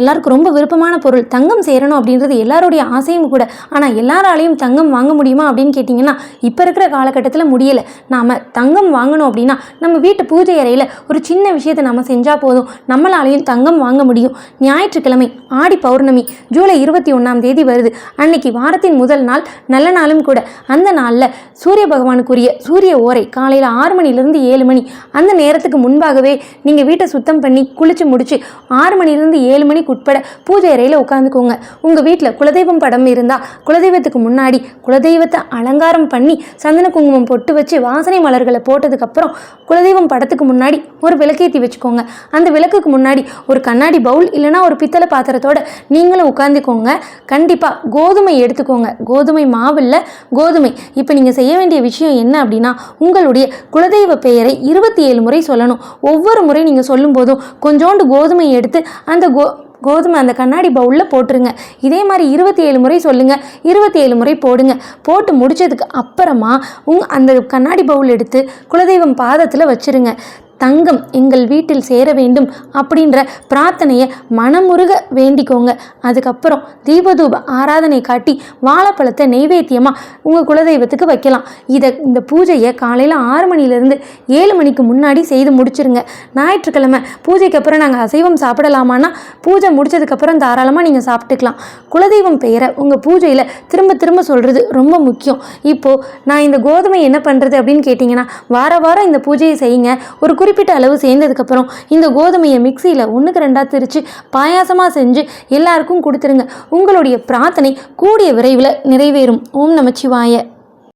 எல்லாருக்கும் ரொம்ப விருப்பமான பொருள் தங்கம் சேரணும் அப்படின்றது எல்லாருடைய ஆசையும் கூட. ஆனால் எல்லாராலையும் தங்கம் வாங்க முடியுமா அப்படின்னு கேட்டிங்கன்னா இப்போ இருக்கிற காலகட்டத்தில் முடியலை. நாம் தங்கம் வாங்கணும் அப்படின்னா நம்ம வீட்டு பூஜை அறையில் ஒரு சின்ன விஷயத்தை நம்ம செஞ்சால் போதும். நம்மளாலையும் தங்கம் வாங்க முடியும். ஞாயிற்றுக்கிழமை ஆடி பௌர்ணமி ஜூலை இருபத்தி ஒன்றாம் தேதி வருது. அன்னைக்கு வாரத்தின் முதல் நாள் நல்ல நாளும் கூட. அந்த நாளில் சூரிய பகவானுக்குரிய சூரிய ஓரை காலையில் ஆறு மணிலேருந்து ஏழு மணி. அந்த நேரத்துக்கு முன்பாகவே நீங்கள் வீட்டை சுத்தம் பண்ணி குளித்து முடித்து ஆறு மணிலேருந்து ஏழு மணி மணிக்கு உட்பட பூஜை அறையில் உட்காந்துக்கோங்க. உங்கள் வீட்டில் குலதெய்வம் படம் இருந்தால் குலதெய்வத்துக்கு முன்னாடி குலதெய்வத்தை அலங்காரம் பண்ணி சந்தன குங்குமம் பொட்டு வச்சு வாசனை மலர்களை போட்டதுக்கப்புறம் குலதெய்வம் படத்துக்கு முன்னாடி ஒரு விளக்கேற்றி வச்சுக்கோங்க. அந்த விளக்குக்கு முன்னாடி ஒரு கண்ணாடி பவுல் இல்லைன்னா ஒரு பித்தளை பாத்திரத்தோட நீங்களும் உட்காந்துக்கோங்க. கண்டிப்பாக கோதுமை எடுத்துக்கோங்க. கோதுமை மாவில் கோதுமை. இப்போ நீங்கள் செய்ய வேண்டிய விஷயம் என்ன அப்படின்னா உங்களுடைய குலதெய்வ பெயரை இருபத்தி ஏழு முறை சொல்லணும். ஒவ்வொரு முறை நீங்கள் சொல்லும்போதும் கொஞ்சோண்டு கோதுமை எடுத்து அந்த கோ கோதுமை அந்த கண்ணாடி பவுலில் போட்டுருங்க. இதே மாதிரி இருபத்தி ஏழு முறை சொல்லுங்கள் இருபத்தி ஏழு முறை போடுங்க. போட்டு முடிச்சதுக்கு அப்புறமா உங் அந்த கண்ணாடி பவுல் எடுத்து குலதெய்வம் பாதத்தில் வச்சிருங்க. தங்கம் எங்கள் வீட்டில் சேர வேண்டும் அப்படின்ற பிரார்த்தனையை மனமுருக வேண்டிக்கோங்க. அதுக்கப்புறம் தீபதூப ஆராதனை காட்டி வாழைப்பழத்தை நெய்வேத்தியமாக உங்கள் குலதெய்வத்துக்கு வைக்கலாம். இதை இந்த பூஜையை காலையில் ஆறு மணிலேருந்து ஏழு மணிக்கு முன்னாடி செய்து முடிச்சிருங்க. ஞாயிற்றுக்கிழமை பூஜைக்கு அப்புறம் நாங்கள் அசைவம் சாப்பிடலாமான்னா பூஜை முடிச்சதுக்கப்புறம் தாராளமாக நீங்கள் சாப்பிட்டுக்கலாம். குலதெய்வம் பெயரை உங்கள் பூஜையில் திரும்ப திரும்ப சொல்கிறது ரொம்ப முக்கியம். இப்போது நான் இந்த கோதுமை என்ன பண்ணுறது அப்படின்னு கேட்டிங்கன்னா வார வாரம் இந்த பூஜையை செய்யுங்க. ஒரு குறிப்பிட்ட அளவு சேர்ந்ததுக்கப்புறம் இந்த கோதுமையை மிக்சியில் ஒன்றுக்கு ரெண்டாக திரித்து பாயாசமாக செஞ்சு எல்லாருக்கும் கொடுத்துருங்க. உங்களுடைய பிரார்த்தனை கூடிய விரைவில் நிறைவேறும். ஓம் நமச்சிவாய.